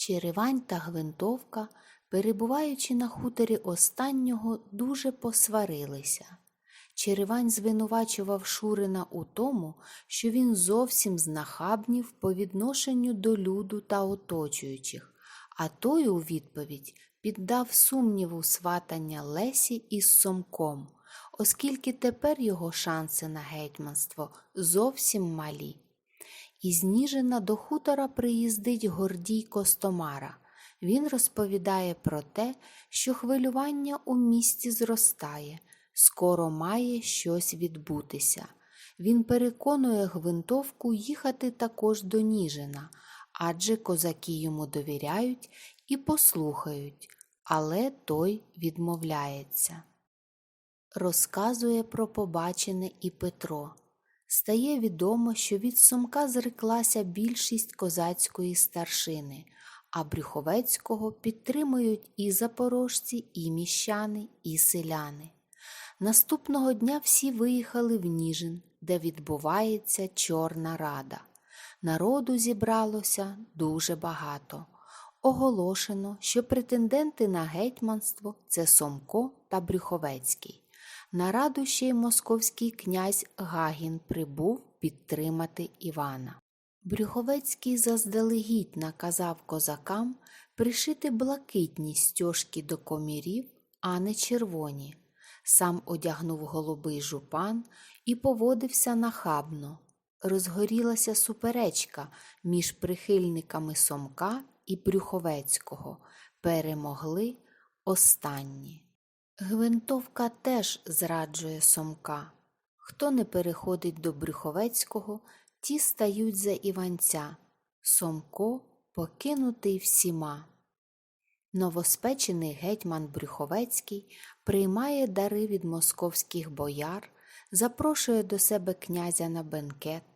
Черевань та Гвинтовка, перебуваючи на хуторі останнього, дуже посварилися. Черевань звинувачував Шурина у тому, що він зовсім знахабнів по відношенню до люду та оточуючих, а той у відповідь піддав сумніву сватання Лесі із Сомком, оскільки тепер його шанси на гетьманство зовсім малі. Із Ніжина до хутора приїздить Гордій Костомара. Він розповідає про те, що хвилювання у місті зростає, скоро має щось відбутися. Він переконує Гвинтовку їхати також до Ніжина, адже козаки йому довіряють і послухають, але той відмовляється. Розказує про побачене і Петро. Стає відомо, що від Сумка зреклася більшість козацької старшини, а Брюховецького підтримують і запорожці, і міщани, і селяни. Наступного дня всі виїхали в Ніжин, де відбувається Чорна Рада. Народу зібралося дуже багато. Оголошено, що претенденти на гетьманство це Сомко та Брюховецький. На раду ще й московський князь Гагін прибув підтримати Івана. Брюховецький заздалегідь наказав козакам пришити блакитні стяжки до комірів, а не червоні. Сам одягнув голубий жупан і поводився нахабно. Розгорілася суперечка між прихильниками Сомка і Брюховецького. Перемогли останні. Гвинтовка теж зраджує Сомка. Хто не переходить до Брюховецького, ті стають за Іванця. Сомко покинутий всіма. Новоспечений гетьман Брюховецький приймає дари від московських бояр, запрошує до себе князя на бенкет.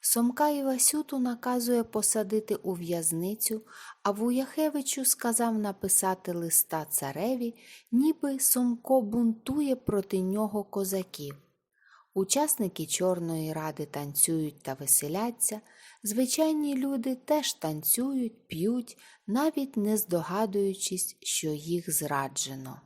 Сомка і Васюту наказує посадити у в'язницю, а Вуяхевичу сказав написати листа цареві, ніби Сомко бунтує проти нього козаків. Учасники Чорної ради танцюють та веселяться, звичайні люди теж танцюють, п'ють, навіть не здогадуючись, що їх зраджено.